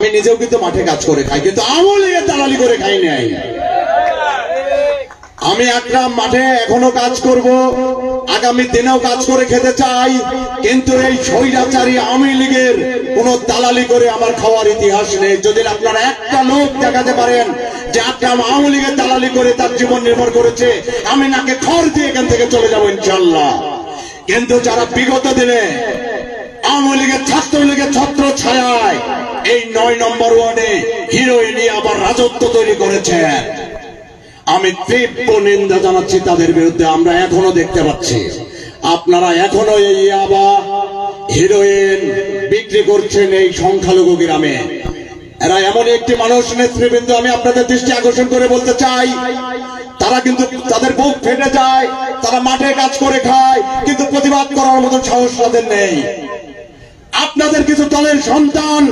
আমি নিজেও কিন্তু মাঠে কাজ করে খাই, কিন্তু আমও লেগে দালালি করে খাই নাই। আমি একটা মাঠে এখনও কাজ করব, আগামী দিনেও কাজ করে খেতে চাই, কিন্তু এই স্বৈরাচারী আওয়ামী লীগের কোন দালালি করে আমার খাওয়ার ইতিহাস নেই। যদি আপনারা একটা লোক দেখাতে পারেন যে আকরাম আওয়ামী লীগের দালালি করে তার জীবন নির্ভর করেছে, আমি নাকে খড় দিয়ে এখান থেকে চলে যাব ইনশাল্লাহ কিন্তু যারা বিগত দিনে আওয়ামী লীগের ছাত্র ছত্র ছায়ায় এই নয় নম্বর ওয়ার্ডে হিরোইনি আবার রাজত্ব তৈরি করেছেন আমি তীব্র নিন্দা জানাচ্ছি তাদের বিরুদ্ধে, আমরা এখনও দেখতে পাচ্ছি। আপনারা এখনও এই ইয়াবা হিরোইন বিক্রি করছেন এই সংখ্যালঘু গ্রামে। এরা এমন একটি মানুষ, নেতৃবৃন্দ, আমি আপনাদের দৃষ্টি আকর্ষণ করে বলতে চাই, তারা কিন্তু তাদের বুক ফেটে যায়, তারা মাঠে কাজ করে খায়, কিন্তু প্রতিবাদ করার মতো সাহস তাদের নেই। আপনাদের কিছু দলের সন্তান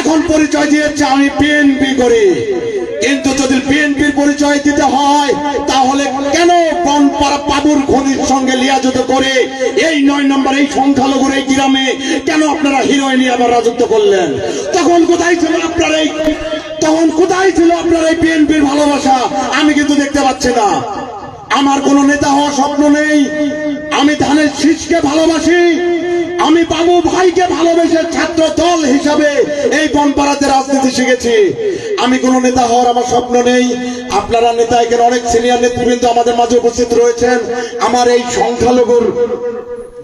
এখন পরিচয় দিয়েছে, আমি বিএনপি করি। কিন্তু যদি বিএনপির পরিচয় দিতে হয়, তাহলে কেন বনপাড়া বাবুর খনির সঙ্গে লিয়াজত করে এই নয় নম্বর, এই সংখ্যালঘুর এই গ্রামে কেন আপনারা হিরোইনি আবার রাজত্ব করলেন? তখন কোথায় ছিল আপনার এই তখন কোথায় ছিল আপনার এই বিএনপির ভালোবাসা? আমি কিন্তু দেখতে পাচ্ছি না। আমার কোন নেতা হওয়ার স্বপ্ন নেই। আমি ধানের শীষকে ভালোবাসি। আমি বাবু ভাইকে ভালোবেসে ছাত্র দল হিসাবে এই বনপাড়াতে রাজনীতি শিখেছি। আমি কোন নেতা হওয়ার আমার স্বপ্ন নেই। আপনারা নেতা, এখানে অনেক সিনিয়র নেতৃবৃন্দ আমাদের মাঝে উপস্থিত রয়েছেন। আমার এই সংখ্যালঘুর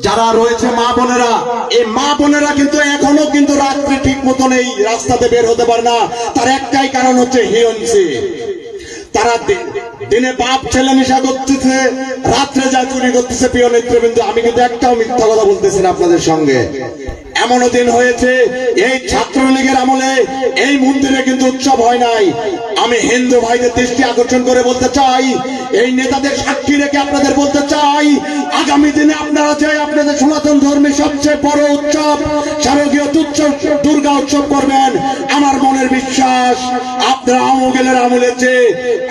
যারা রয়েছে মা বোনেরা, এই মা বোনেরা কিন্তু এখনও কিন্তু রাত্রি ঠিক মতন এই রাস্তাতে বের হতে পারে না। তার একটাই কারণ হচ্ছে হিয়ন্সি। তারা দিনে বাপ, ছেলে নেশা করতেছে, রাত্রে যা চুরি করতেছে, প্রিয় নেতৃবৃন্দ, আমি কিন্তু একটাও মিথ্যা কথা বলতেছি আপনাদের সঙ্গে। এমনও দিন হয়েছে, এই ছাত্রলীগের আমলে এই মন্দিরে কিন্তু উৎসব হয় নাই। আমি হিন্দু ভাইদের দৃষ্টি আকর্ষণ করে বলতে চাই, এই নেতাদের সাক্ষী রেখে আপনাদের বলতে চাই, আগামী দিনে আপনারা যে আপনাদের সনাতন ধর্মের সবচেয়ে বড় উৎসব শারদীয় তুচ্ছ দুর্গা উৎসব করবেন আমার বিশ্বাস আপনারা আমগেলের আমলে যে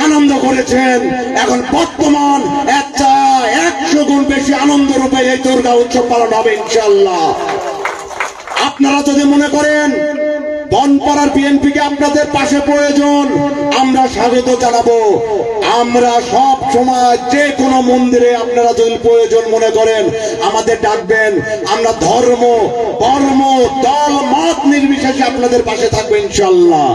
আনন্দ করেছেন, এখন বর্তমান একটা একশো গুণ বেশি আনন্দ রূপে এই দুর্গা উৎসব পালন হবে ইনশাল্লাহ আপনারা যদি মনে করেন বনপাড়ার বিএনপিকে আপনাদের পাশে প্রয়োজন। আমরা স্বাগত জানাব। আমরা সব সময় যে কোনো মন্দিরে আপনারা যদি প্রয়োজন মনে করেন, আমাদের ডাকবেন। আমরা ধর্ম কর্ম দল, মত নির্বিশেষে আপনাদের পাশে থাকব ইনশাল্লাহ।